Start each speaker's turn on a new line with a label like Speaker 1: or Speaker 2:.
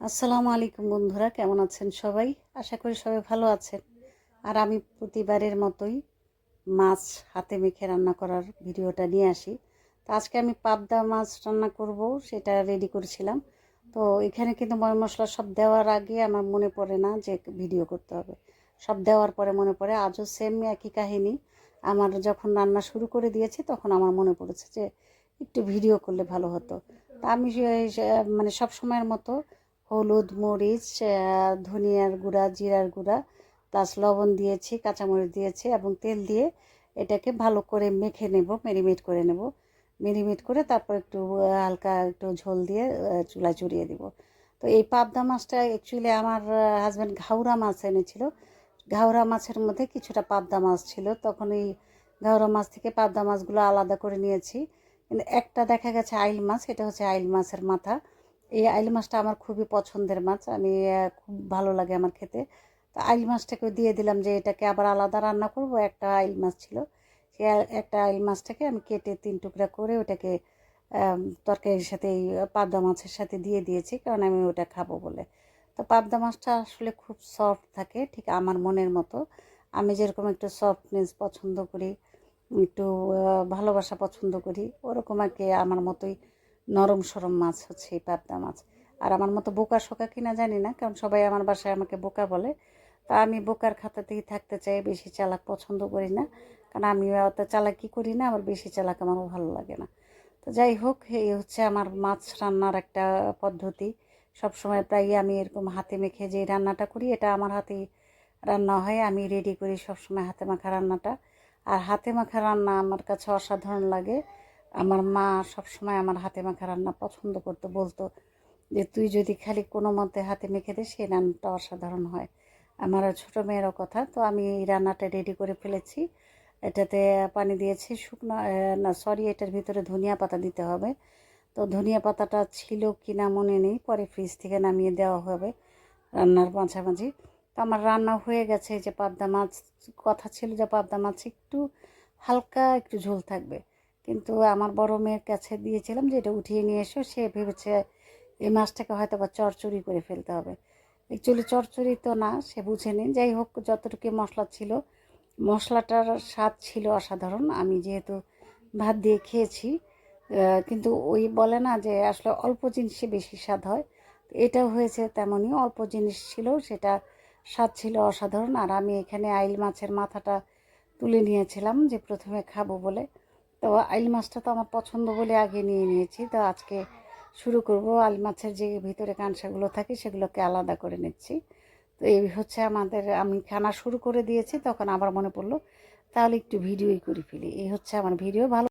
Speaker 1: আসসালামু আলাইকুম বন্ধুরা, কেমন আছেন সবাই? আশা করি সবাই ভালো আছেন। আর আমি প্রতিবারের মতোই মাছ হাতে মেখে রান্না করার ভিডিওটা নিয়ে আসি। তো আজকে আমি পাবদা মাছ রান্না করব, সেটা রেডি করেছিলাম। তো এখানে কিন্তু মশলা সব দেওয়ার আগে আমার মনে পড়ে না যে ভিডিও করতে হবে। সব দেওয়ার পরে মনে পড়ে, আজও সেম একই কাহিনী। আমার যখন রান্না শুরু করে দিয়েছি, তখন আমার মনে পড়েছে যে একটু ভিডিও করলে ভালো হতো। তা আমি মানে সব সময়ের মতো হলুদ, মরিচ ধনিয়ার গুঁড়া, জিরার গুঁড়া, প্লাস লবণ দিয়েছি, কাঁচামরিচ দিয়েছি এবং তেল দিয়ে এটাকে ভালো করে মেখে নেব, মেরিনেট করে নেব। মেরিনেট করে তারপর একটু হালকা একটু ঝোল দিয়ে চুলায় চড়িয়ে দিব। তো এই পাবদা মাছটা অ্যাকচুয়ালি আমার হাজব্যান্ড ঘাউরা মাছ এনেছিল। ঘাউরা মাছের মধ্যে কিছুটা পাবদা মাছ ছিল। তখন এই ঘাউরা মাছ থেকে পাবদা মাছগুলো আলাদা করে নিয়েছি। কিন্তু একটা দেখা গেছে আইল মাছ, এটা হচ্ছে আইল মাছের মাথা। এই আইল মাছটা আমার খুবই পছন্দের মাছ। আমি খুব ভালো লাগে আমার খেতে। তো আইল মাছটাকে দিয়ে দিলাম যে এটাকে আবার আলাদা রান্না করব। একটা আইল মাছ ছিল। আই- একটা আইল মাছটাকে আমি কেটে তিন টুকরা করে ওটাকে তরকারির সাথে এই পাবদা মাছের সাথে দিয়ে দিয়েছি কারণ আমি ওটা খাব বলে। তো পাবদা মাছটা আসলে খুব সফট থাকে, ঠিক আমার মনের মতো। আমি যেরকম একটু সফটনেস পছন্দ করি, একটু ভালোবাসা পছন্দ করি, ওরকম আর কি আমার মতোই নরম সরম মাছ হচ্ছে, এই পাবদা মাছ। আর আমার মতো বোকা শোকা কিনা জানি না, কারণ সবাই আমার বাসায় আমাকে বোকা বলে। তা আমি বোকার খাতাতেই থাকতে চাই, বেশি চালাক পছন্দ করি না। কারণ আমি অত চালাকি করি না আমার বেশি চালাক আমারও ভালো লাগে না। তো যাই হোক, এই হচ্ছে আমার মাছ রান্নার একটা পদ্ধতি। সব সময় প্রায় আমি এরকম হাতে মেখে যে রান্নাটা করি, এটা আমার হাতেই রান্না হয়। আমি রেডি করি সব সময় হাতে মাখা রান্নাটা। আর হাতে মাখা রান্না আমার কাছে অসাধারণ লাগে। আমার মা সব সময় আমার হাতে মাখা রান্না পছন্দ করতো, বলতো যে, তুই যদি খালি কোনো মতে হাতে মেখে দিস সেই রান্নাটা অসাধারণ হয়। আমার ছোটো মেয়েরও কথা, তো আমি এই রান্নাটা রেডি করে ফেলেছি। এটাতে পানি দিয়েছি, শুকনো না সরি এটার ভিতরে ধনিয়া পাতা দিতে হবে। তো ধনিয়া পাতাটা ছিল কি না মনে নেই, পরে ফ্রিজ থেকে নামিয়ে দেওয়া হবে রান্নার মাঝামাঝি। তো আমার রান্না হয়ে গেছে যে পাবদা মাছ, কথা ছিল যে পাবদা মাছ একটু হালকা একটু ঝোল থাকবে। কিন্তু আমার বড় মেয়ের কাছে দিয়েছিলাম যে এটা উঠিয়ে নিয়ে এসো। সে ভেবেছে এই মাছটাকে হয়তো বা চরচড়ি করে ফেলতে হবে। অ্যাকচুয়ালি চরচড়ি তো না, সে বুঝে নিন যাই হোক, যতটুকু মশলা ছিল, মশলাটার স্বাদ ছিল অসাধারণ। আমি যেহেতু ভাত দিয়ে খেয়েছি কিন্তু ওই বলে না যে আসলে অল্প জিনিসে বেশি স্বাদ হয়। তো এটাও হয়েছে তেমনই, অল্প জিনিস ছিল, সেটা স্বাদ ছিল অসাধারণ। আর আমি এখানে আইল মাছের মাথাটা তুলে নিয়েছিলাম যে প্রথমে খাব বলে। তো আইল মাছটা তো আমার পছন্দ বলে আগে নিয়ে নিয়েছি। তো আজকে শুরু করব। আইল মাছের যে ভিতরে কাঁসাগুলো থাকে সেগুলোকে আলাদা করে নিচ্ছি। তো এই হচ্ছে আমাদের, আমি খানা শুরু করে দিয়েছি, তখন আবার মনে পড়ল, তাহলে একটু ভিডিওই করে ফেলি। এই হচ্ছে আমার ভিডিও। ভালো